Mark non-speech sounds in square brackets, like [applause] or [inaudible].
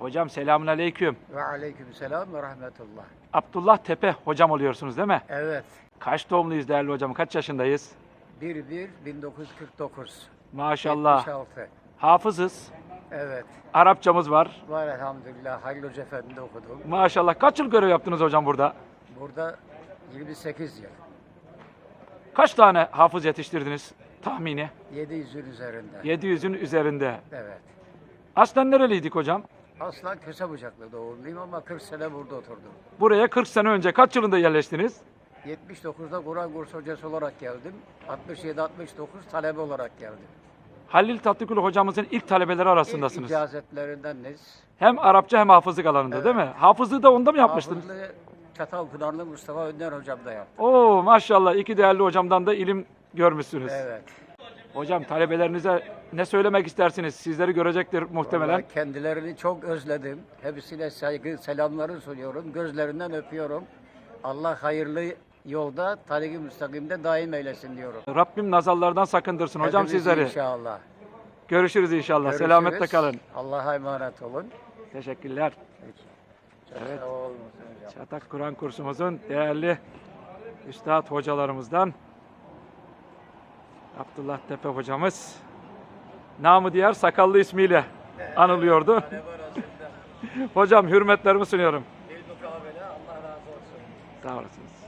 Hocam selamun aleyküm. Ve aleyküm selam ve rahmetullah. Abdullah Tepe hocam oluyorsunuz değil mi? Evet. Kaç doğumluyuz değerli hocam? Kaç yaşındayız? 1-1-1949. Maşallah. 76. Hafızız. Evet. Arapçamız var. Var elhamdülillah. Halil Hoca Efendi'de okudum. Maşallah. Kaç yıl görev yaptınız hocam burada? Burada 28 yıl. Kaç tane hafız yetiştirdiniz tahmini? 700'ün üzerinde. 700'ün üzerinde. Evet. Aslen nereliydik hocam? Aslan Kösebucaklı doğumluyum ama 40 sene burada oturdum. Buraya 40 sene önce kaç yılında yerleştiniz? 79'da Kur'an kursu hocası olarak geldim. 67-69 talebe olarak geldim. Halil Tatlıgül hocamızın ilk talebeleri İlk arasındasınız. icazetlerindeniz. Hem Arapça hem hafızlık alanında Evet. değil mi? Hafızlığı da onda mı yapmıştınız? Hafızlığı Çatalpınarlı Mustafa Önder hocam da yaptı. Oo maşallah iki değerli hocamdan da ilim görmüşsünüz. Evet. Hocam talebelerinize ne söylemek istersiniz? Sizleri görecektir muhtemelen. Vallahi kendilerini çok özledim. Hepsine saygı, selamları sunuyorum. Gözlerinden öpüyorum. Allah hayırlı yolda, tarik-i müstakimde daim eylesin diyorum. Rabbim nazarlardan sakındırsın hocam Hepimizi sizleri. inşallah. Görüşürüz inşallah. Görüşürüz. Selametle kalın. Allah'a emanet olun. Teşekkürler. Evet. Çatak Kur'an kursumuzun değerli üstad hocalarımızdan Abdullah Tepe hocamız namı diğer sakallı ismiyle anılıyordu. [laughs] Hocam hürmetlerimi sunuyorum. Allah razı olsun. Sağ olasınız.